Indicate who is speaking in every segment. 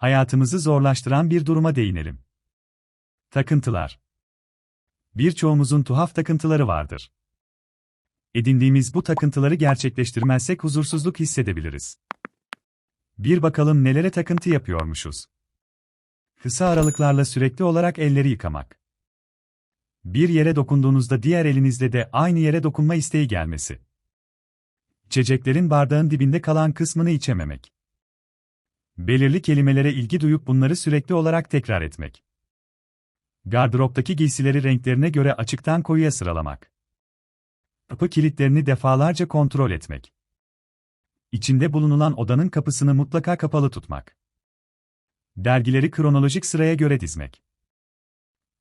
Speaker 1: Hayatımızı zorlaştıran bir duruma değinelim. Takıntılar. Birçoğumuzun tuhaf takıntıları vardır. Edindiğimiz bu takıntıları gerçekleştirmezsek huzursuzluk hissedebiliriz. Bir bakalım nelere takıntı yapıyormuşuz. Kısa aralıklarla sürekli olarak elleri yıkamak. Bir yere dokunduğunuzda diğer elinizle de aynı yere dokunma isteği gelmesi. İçeceklerin bardağın dibinde kalan kısmını içememek. Belirli kelimelere ilgi duyup bunları sürekli olarak tekrar etmek. Gardıroptaki giysileri renklerine göre açıktan koyuya sıralamak. Kapı kilitlerini defalarca kontrol etmek. İçinde bulunulan odanın kapısını mutlaka kapalı tutmak. Dergileri kronolojik sıraya göre dizmek.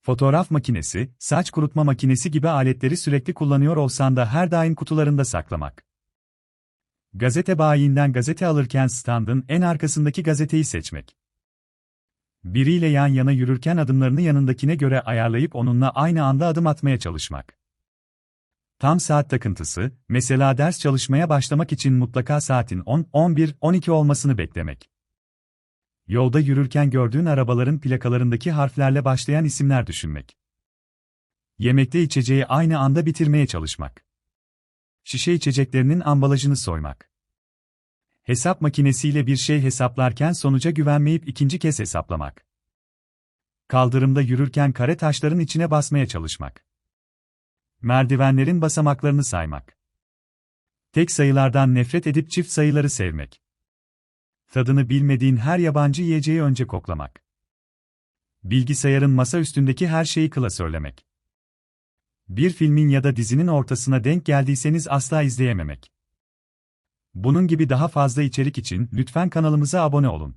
Speaker 1: Fotoğraf makinesi, saç kurutma makinesi gibi aletleri sürekli kullanıyor olsan da her daim kutularında saklamak. Gazete bayiinden gazete alırken standın en arkasındaki gazeteyi seçmek. Biriyle yan yana yürürken adımlarını yanındakine göre ayarlayıp onunla aynı anda adım atmaya çalışmak. Tam saat takıntısı, mesela ders çalışmaya başlamak için mutlaka saatin 10, 11, 12 olmasını beklemek. Yolda yürürken gördüğün arabaların plakalarındaki harflerle başlayan isimler düşünmek. Yemekte içeceği aynı anda bitirmeye çalışmak. Şişe içeceklerinin ambalajını soymak. Hesap makinesiyle bir şey hesaplarken sonuca güvenmeyip ikinci kez hesaplamak. Kaldırımda yürürken kare taşların içine basmaya çalışmak. Merdivenlerin basamaklarını saymak. Tek sayılardan nefret edip çift sayıları sevmek. Tadını bilmediğin her yabancı yiyeceği önce koklamak. Bilgisayarın masa üstündeki her şeyi kıla söylemek. Bir filmin ya da dizinin ortasına denk geldiyseniz asla izleyememek. Bunun gibi daha fazla içerik için lütfen kanalımıza abone olun.